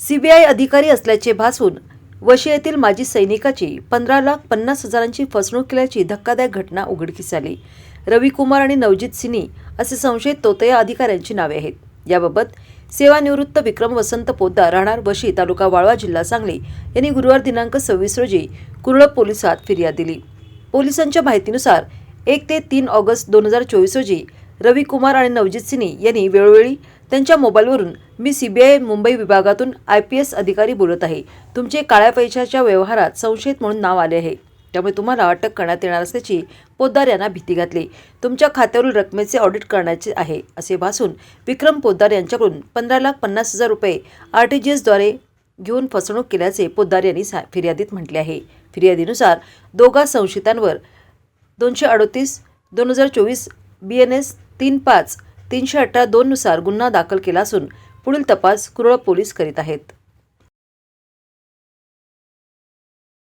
CBI अधिकारी असल्याचे भासून वशी येथील माजी सैनिकाची पंधरा लाख पन्नास हजारांची फसवणूक केल्याची धक्कादायक घटना उघडकीस आली. रविकुमार आणि नवजित सिनी असे संशयित तोतया अधिकाऱ्यांची नावे आहेत. याबाबत सेवानिवृत्त विक्रम वसंत पोद्दार राहणार वशी तालुका वाळवा जिल्हा सांगली यांनी गुरुवार दिनांक सव्वीस रोजी कुरळप पोलिसात फिर्याद दिली. पोलिसांच्या माहितीनुसार एक ते तीन ऑगस्ट दोन हजार चोवीस रोजी रवी कुमार आणि नवजित सिनी यांनी वेळोवेळी त्यांच्या मोबाईलवरून मी सीबीआय मुंबई विभागातून आय पी एस अधिकारी बोलत आहे. तुमचे काळ्या पैशाच्या व्यवहारात संशयित म्हणून नाव आले आहे. त्यामुळे तुम्हाला अटक करण्यात येणार असल्याची पोद्दार यांना भीती घातली. तुमच्या खात्यावरील रकमेचे ऑडिट करण्याचे आहे असे भासून विक्रम पोद्दार यांच्याकडून पंधरा लाख पन्नास हजार रुपये आर टी जी एसद्वारे घेऊन फसवणूक केल्याचे पोद्दार यांनी सा- फिर्यादीत म्हटले आहे. फिर्यादीनुसार दोघा संशयितांवर दोनशे अडोतीस दोन हजार चोवीस बी एन एस तीन पाच तीनशे अठरा दोननुसार गुन्हा दाखल केला असून पुढील तपास कुरळ पोलीस करीत आहेत.